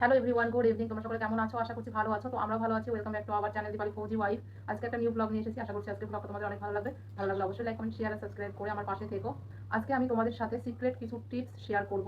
Hello everyone good evening তোমরা সকলে কেমন আছো? আশা করছি ভালো আছো। তো আমরা ভালো আছি। Welcome back to our channel Dipali Fauji wife আজকে একটা নিউ ব্লগ নিয়ে এসেছি। আশা করছি আজকে ব্লগটা তোমাদের অনেক ভালো লাগবে। ভালো লাগলে অবশ্যই লাইক কমেন্ট শেয়ার আর সাবস্ক্রাইব করে আমার পাশে থেকো। আজকে আমি তোমাদের সাথে সিক্রেট কিছু টিপস শেয়ার করব।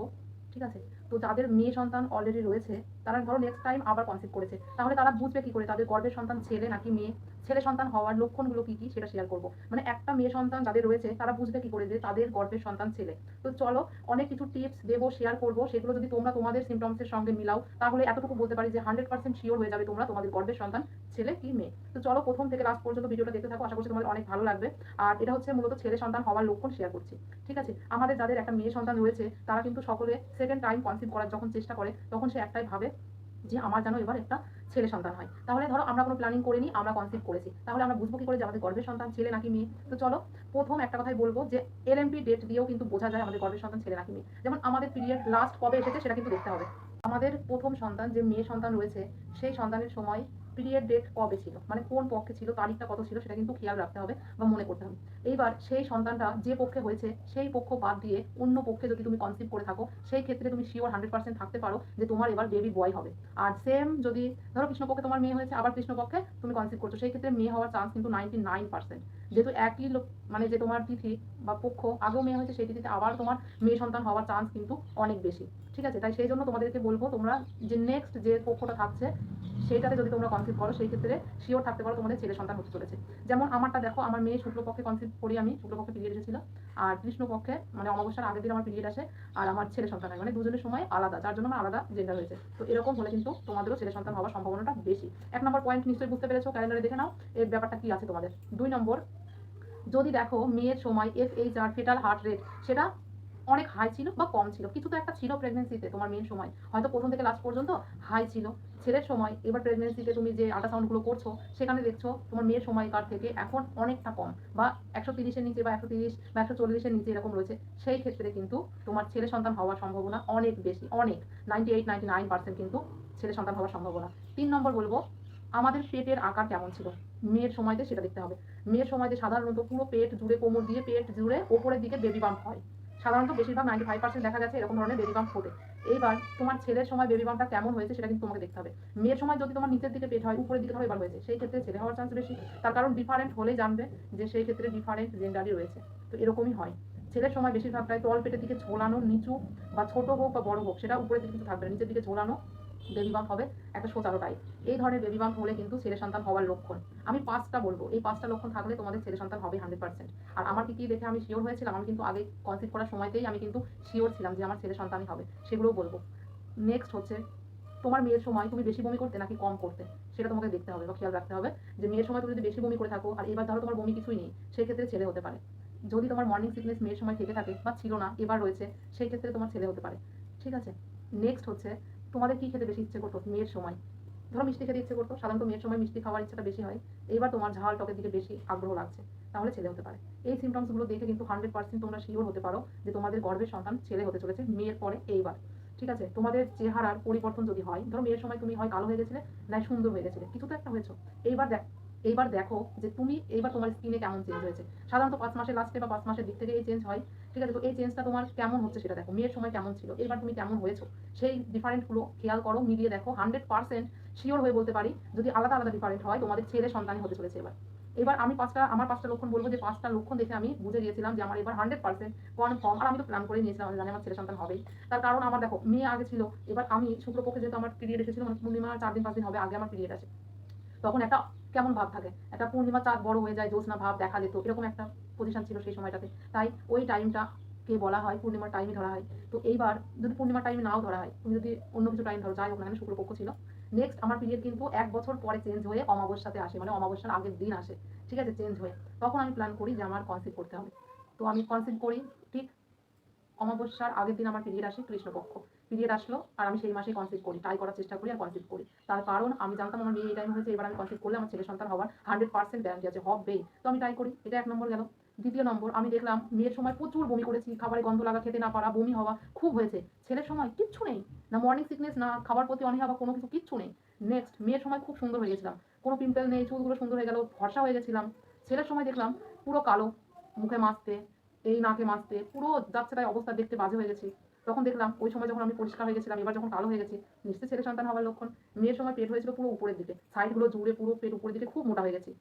ঠিক আছে? তো যাদের মেয়ে সন্তান অলরেডি রয়েছে তারা ধরো নেক্সট টাইম আবার কনসিভ করেছে। তাহলে তারা বুঝবে কি করে? তাদের গর্ভের সন্তান ছেলে নাকি মেয়ে? ছেলে সন্তান হওয়ার লক্ষণগুলো কি কি সেটা শেয়ার করব। মানে একটা মেয়ে সন্তান যাদের রয়েছে, তারা বুঝবে কি করে যে তাদের গর্ভের সন্তান ছেলে। তো চলো, অনেক কিছু টিপস দেবো শেয়ার করব। সেগুলো যদি তোমরা তোমাদের সিমটমসের সঙ্গে মিলাও, তাহলে এতটুকু বলতে পারি যে হান্ড্রেড পার্সেন্ট শিওর হয়ে যাবে তোমরা তোমাদের গর্ভের সন্তান ছেলে কি মেয়ে। তো চলো, প্রথম থেকে লাস্ট পর্যন্ত ভিডিওটা দেখতে থাকো। আশা করছি তোমাদের অনেক ভালো লাগবে। আর এটা হচ্ছে মূলত ছেলে সন্তান হওয়ার লক্ষণ শেয়ার করছি। ঠিক আছে? আমাদের যাদের একটা মেয়ে সন্তান রয়েছে, তারা কিন্তু সকলে সেকেন্ড টাইম কনসিভ করার যখন চেষ্টা করে, তখন সে একটাই ভাবে যে আমার যেন এবার একটা ছেলে সন্তান হয়। তাহলে ধরো আমরা কোনো প্ল্যানিং করিনি, আমরা কনসিভ করেছি। তাহলে আমরা বুঝব কি করে যে আমাদের গর্বের সন্তান ছেলে নাকি মেয়ে? তো চলো, প্রথম একটা কথাই বলব যে এলএমপি ডেট দিয়েও কিন্তু বোঝা যায় আমাদের গর্বের সন্তান ছেলে নাকি মেয়ে। যেমন আমাদের পিরিয়ড লাস্ট কবে এসেছে সেটা কিন্তু দেখতে হবে। আমাদের প্রথম সন্তান যে মেয়ে সন্তান রয়েছে, সেই সন্তানের সময় পিরিয়ড ডেট কবে ছিল? মানে কোন পক্ষে ছিল? তারিখটা কত ছিল? সেটা কিন্তু খেয়াল রাখতে হবে বা মনে করতে হবে। এইবার সেই সন্তানটা যে পক্ষে হয়েছে, সেই পক্ষ বাদ দিয়ে অন্য পক্ষে যদি তুমি কনসিভ করে থাকো, সেই ক্ষেত্রে তুমি শিওর হান্ড্রেড পার্সেন্ট থাকতে পারো যে তোমার এবার বেবি বয় হবে। আর সেম যদি ধরো কৃষ্ণপক্ষে তোমার মেয়ে হয়েছে, আবার কৃষ্ণপক্ষে তুমি কনসিভ করছ, সেই ক্ষেত্রে মেয়ে হওয়ার চান্স কিন্তু নাইনটি নাইন পার্সেন্ট যেহেতু একই লোক মানে যে তোমার তিথি বা পক্ষ আগেও মেয়ে হয়েছে, সেই তিথিতে আবার তোমার মেয়ে সন্তান হওয়ার চান্স কিন্তু অনেক বেশি। ঠিক আছে? তাই সেই জন্য তোমাদেরকে বলব, তোমরা যে নেক্সট যে পক্ষটা থাকছে সেটাতে যদি তোমরা কনসিভ করো, সেই ক্ষেত্রে শিওর থাকতে পারো তোমাদের ছেলে সন্তান হতে চলেছে। যেমন আমারটা দেখো, আমার মেয়ে শুক্লপক্ষে কনসিভ করি আমি, শুক্লপক্ষে পিরিয়ড এসেছিল। আর কৃষ্ণপক্ষে মানে অমাবস্যার আগের দিন আমার পিরিয়ড আসে, আর আমার ছেলে সন্তান হয়। মানে দুজনের সময় আলাদা, যার জন্য আমার আলাদা জেন্ডার হয়েছে। তো এরকম হলে কিন্তু তোমাদেরও ছেলে সন্তান হওয়ার সম্ভাবনাটা বেশি। এক নম্বর পয়েন্ট নিশ্চয়ই বুঝতে পেরেছ ক্যালেন্ডারে দেখে নাও, এর ব্যাপারটা কি আছে তোমাদের। দুই নম্বর যদি দেখো মেয়ের সময় F H R fetal heart rate সেটা অনেক হাই ছিল বা কম ছিল। কিছু তো একটা ছিল প্রেগনেন্সিতে তোমার মেয়ের সময়। হয়তো প্রথম থেকে লাস্ট পর্যন্ত হাই ছিল। ছেলের সময়, এবার প্রেগনেন্সিতে তুমি যে আল্ট্রাসাউন্ডগুলো করছ, সেখানে দেখছ তোমার মেয়ের সময়কার থেকে এখন অনেকটা কম বা একশো তিরিশের নিচে বা একশো তিরিশ বা একশো চল্লিশের নিচে এরকম রয়েছে। সেই ক্ষেত্রে কিন্তু তোমার ছেলে সন্তান হওয়ার সম্ভাবনা অনেক বেশি, অনেক। Ninety eight ninety nine percent কিন্তু ছেলে সন্তান হওয়ার সম্ভাবনা। তিন নম্বর বলব, আমাদের পেটের আকার কেমন ছিল? মেয়ের সময়তে সেটা দেখতে হবে। মেয়ের সময়তে সাধারণত পুরো পেট জুড়ে কোমর দিয়ে পেট জুড়ে ওপরের দিকে বেবি বাম্প হয়। সাধারণত বেশিরভাগ নাইনটি ফাইভ পার্সেন্ট দেখা গেছে এরকম ধরনের বেবি বাম্প ফোটে এইবার তোমার ছেলের সময় বেবি বাম্পটা কেমন হয়েছে সেটা কিন্তু তোমাকে দেখতে হবে। মেয়ের সময় যদি তোমার নিচের দিকে পেট হয়, উপরের দিকে ধরো এবার হয়েছে, সেই ক্ষেত্রে ছেলে হওয়ার চান্স বেশি। তার কারণ ডিফারেন্ট হলেই জানবে যে সেই ক্ষেত্রে ডিফারেন্ট জেন্ডারই রয়েছে। তো এরকমই হয়। ছেলের সময় বেশিরভাগটাই তল পেটের দিকে ঝোলানো, নিচু বা ছোট হোক বা বড় হোক, সেটা উপরের দিকে কিন্তু থাকবে নিচের দিকে ঝোলানো বেবি বাম্প হবে, একটা সোচালো টাইপ এই ধরনের বেবি বাম্প হলে কিন্তু ছেলে সন্তান হওয়ার লক্ষণ। আমি পাঁচটা বলব। এই পাঁচটা লক্ষণ থাকলে তোমাদের ছেলে সন্তান হবে হান্ড্রেড পার্সেন্ট আর আমার কি কি দেখে আমি শিওর হয়েছিলাম, আমি কিন্তু আগে কনসিভ করার সময়তেই আমি কিন্তু শিওর ছিলাম যে আমার ছেলে সন্তানই হবে। সেগুলোও বলব। নেক্সট হচ্ছে, তোমার মেয়ের সময় তুমি বেশি বমি করতে নাকি কম করতে? সেটা তোমাকে দেখতে হবে বা খেয়াল রাখতে হবে। যে মেয়ের সময় তুমি যদি বেশি বমি করে থাকো, আর এবার ধরো তোমার বমি কিছুই নেই সেই ক্ষেত্রে ছেলে হতে পারে। যদি তোমার মর্নিং সিকনেস মেয়ের সময় থেকে থাকে বা ছিল না, এবার রয়েছে সেই ক্ষেত্রে তোমার ছেলে হতে পারে। ঠিক আছে? নেক্সট হচ্ছে তোমাদের কি খেতে বেশি ইচ্ছে করতো? মেয়ের সময়। ধরো মিষ্টি খেতে ইচ্ছে করতো, সাধারণত মেয়ের সময় মিষ্টি খাওয়ার ইচ্ছাটা বেশি হয়। এইবার তোমার ঝাল টকের দিকে বেশি আগ্রহ লাগছে, তাহলে ছেলে হতে পারে। এই সিমটমসগুলো দেখে কিন্তু হান্ড্রেড পার্সেন্ট তোমরা শিওর হতে পারো যে তোমাদের গর্ভের সন্তান ছেলে হতে চলেছে মেয়ের পরে এইবার। ঠিক আছে? তোমাদের চেহারার পরিবর্তন যদি হয়, ধরো মেয়ের সময় তুমি হয় কালো হয়ে গেছিলে না সুন্দর হয়ে গেছিলে, কিছু তো একটা হয়েছো। এইবার দেখ এইবার দেখো যে তুমি এইবার তোমার স্কিনে কেমন চেঞ্জ হয়েছে। সাধারণত পাঁচ মাসের লাস্টে বা পাঁচ মাসের দিক থেকে এই চেঞ্জ হয়। ঠিক আছে, তো এই চেঞ্জটা তোমার কেমন হচ্ছে সেটা দেখো। মেয়ের সময় কেমন ছিল? এবার তুমি কেমন হয়েছো? সেই ডিফারেন্টগুলো খেয়াল করো, মিলিয়ে দেখো। হান্ড্রেড পার্সেন্ট শিওর হয়ে বলতে পারি, যদি আলাদা আলাদা ডিফারেন্ট হয়, তোমাদের ছেলে সন্তানই হতে চলেছে এবার। এবার আমি পাঁচটা, আমার পাঁচটা লক্ষণ বলব যে পাঁচটা লক্ষণ দেখে আমি বুঝে গিয়েছিলাম যে আমার এবার হান্ড্রেড পার্সেন্ট কনফার্ম আর আমি তো প্ল্যান করে নিয়েছিলাম জানি আমার ছেলে সন্তান হবেই। তার কারণ আমার দেখো, মেয়ে আগে ছিল, এবার আমি শুক্রপক্ষে যেহেতু আমার পিরিয়ড এসেছিল মানে পূর্ণিমা চার দিন, পাঁচ দিন হবে, আগে আমার পিরিয়ড আছে। তখন একটা কেমন ভাব থাকে? একটা পূর্ণিমা চাঁদ বড় হয়ে যায়, জ্যোৎস্না ভাব দেখা যেত, এরকম একটা পজিশন ছিল সেই সময়টাতে। তাই ওই টাইমটা কে বলা হয়? পূর্ণিমার টাইমই ধরা হয়। তো এইবার যদি পূর্ণিমার টাইমে নাও ধরা হয়, তুমি যদি অন্য কিছু টাইম ধরো, যাই হোক না শুক্রপক্ষ ছিল। নেক্সট আমার পিরিয়ড কিন্তু এক বছর পরে চেঞ্জ হয়ে অমাবস্যাতে আসে মানে অমাবস্যার আগের দিন আসে। ঠিক আছে চেঞ্জ হয়ে। তখন আমি প্ল্যান করি যে আমার কনসিভ করতে হবে। তো আমি কনসিভ করি, ঠিক অমাবস্যার আগের দিন আমার পিরিয়ড আসে কৃষ্ণপক্ষ। পিরিয়ড আসলো, আর আমি সেই মাসেই কনসিভ করি ট্রাই করার চেষ্টা করি আর কনসিভ করি। তার কারণ, আমি জানতাম আমার মেয়ে এই টাইম হয়েছে, এবার আমি কনসিভ করলে আমার ছেলে সন্তান হওয়ার হান্ড্রেড পার্সেন্ট গ্যারান্টি আছে, হবেই। তো আমি ট্রাই করি, এটা এক নম্বর গেল। দ্বিতীয় নম্বর, আমি দেখলাম মেয়ের সময় প্রচুর বমি করেছি, খাবারে গন্ধ লাগা, খেতে না পারা, বমি হওয়া, খুব হয়েছে। ছেলের সময় কিচ্ছু নেই, না মর্নিং সিকনেস না খাবার প্রতি অনীহা বা কোনো কিছু কিচ্ছু নেই। নেক্সট মেয়ের সময় খুব সুন্দর হয়ে গেছিলাম। কোনো পিম্পল নেই, চুলগুলো সুন্দর হয়ে গেল, ভরসা হয়ে গেছিলাম। ছেলের সময় দেখলাম পুরো কালো, মুখে মাছতে এই নাকে মাছতে পুরো যাচ্ছে তাই অবস্থা দেখতে বাজে হয়ে গেছি। তখন দেখলাম ওই সময় যখন আমি পরিষ্কার হয়ে গেছিলাম, এবার যখন কালো হয়ে গেছে, নিশ্চয়ই ছেলে সন্তান হওয়ার লক্ষণ। মেয়ের সময় পেট হয়েছিল পুরো উপরের দিকে সাইডগুলো জুড়ে পুরো পেট উপরের দিকে খুব মোটা হয়ে গেছে।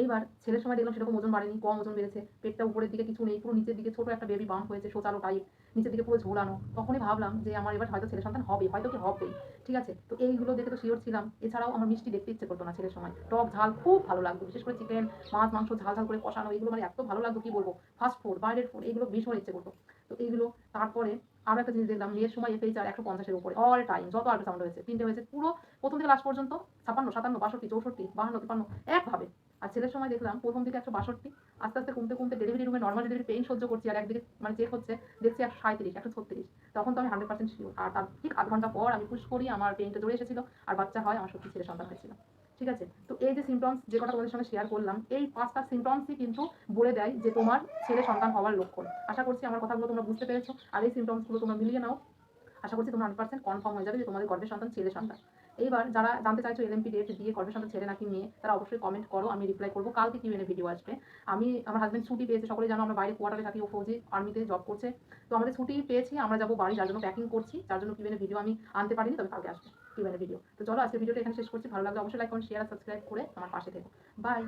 এইবার ছেলের সময় দেখলাম সেরকম ওজন বাড়েনি, কম ওজন বেড়েছে, পেটটা উপরের দিকে কিছু নেই, পুরো নিচের দিকে ছোট একটা বেবি বাম্প হয়েছে সোচালো টাইপ নিচের দিকে পুরো ঝোলানো। তখনই ভাবলাম যে আমার এবার হয়তো ছেলে সন্তান হবে, হয়তো কি হবেই ঠিক আছে? তো এইগুলো দেখে তো শিওর ছিলাম। এছাড়াও আমার মিষ্টি দেখতে ইচ্ছে করতো না ছেলের সময়। টক ঝাল খুব ভালো লাগতো, বিশেষ করে চিকেন মাছ, মাংস ঝাল ঝাল করে কষানো, এগুলো মানে এত ভালো লাগতো, কি বলব? ফাস্ট ফুড বাইরের ফুড এগুলো ভীষণ ইচ্ছে করতো। তো এইগুলো, তারপরে আরও একটা জিনিস দেখলাম, মেয়ের সময় এফএইচ আর একশো পঞ্চাশের উপরে অল টাইম যত আল্ট্রাসাউন্ড হয়েছে, তিনটে হয়েছে, পুরো প্রথম থেকে লাস্ট পর্যন্ত ছাপান্ন সাতান্ন, বাষট্টি, চৌষট্টি, বাহান্ন তিপান্ন একভাবে। আর ছেলের সময় দেখলাম প্রথম দিকে একশো বাষট্টি, আস্তে আস্তে কমতে কমতে ডেলিভারি রুমে নর্মাল ডেলিভারি পেইন সহ্য করছি আর একদিকে মানে চেক হচ্ছে, দেখছি একশো সাঁত্রিশ একশো ছত্রিশ। তখন তো আমি হান্ড্রেড পার্সেন্ট শিওর আর তার ঠিক আধ ঘণ্টা পর আমি পুশ করি, আমার পেইনটা জড়ে এসেছিল আর বাচ্চা হয়, আমার সত্যি ছেলে সন্তান হয়েছিল। ঠিক আছে? তো এই যে সিমটমস যে কথা তোমাদের সঙ্গে শেয়ার করলাম, এই পাঁচটা সিমটমসই কিন্তু বলে দেয় যে তোমার ছেলে সন্তান হওয়ার লক্ষণ। আশা করছি আমার কথাগুলো তোমরা বুঝতে পেরেছ। আর এই সিমটমসগুলো তোমরা মিলিয়ে নাও। আশা করছি তোমরা হান্ড্রেড পার্সেন্ট কনফার্ম হয়ে যাবে যে তোমাদের গর্ভের সন্তান ছেলে সন্তান। এইবার যারা জানতে চাইছো এলএমপি ডেট দিয়ে সাথে ছেলে নাকি মেয়ে, তারা অবশ্যই কমেন্ট করো, আমি রিপ্লাই করব। কালকে কিউএনএ ভিডিও আসবে? আমি, আমার হাজব্যান্ড ছুটি পেয়েছে, সকলে জানো আমরা বাইরে কোয়ার্টারে থাকি, ও ফৌজি আর্মিতে জব করছে। তো আমাদের ছুটি পেয়েছি, আমরা যাব বাড়ি, যার জন্য প্যাকিং করছি, যার জন্য কিউএনএ ভিডিও আমি আনতে পারিনি, তবে কালকে আসবে কিউএনএ ভিডিও তো চলো আজকে ভিডিওটা এখানে শেষ করছি, ভালো লাগলে অবশ্যই লাইক কমেন্ট শেয়ার সাবস্ক্রাইব করে আমার পাশে থেকো। বাই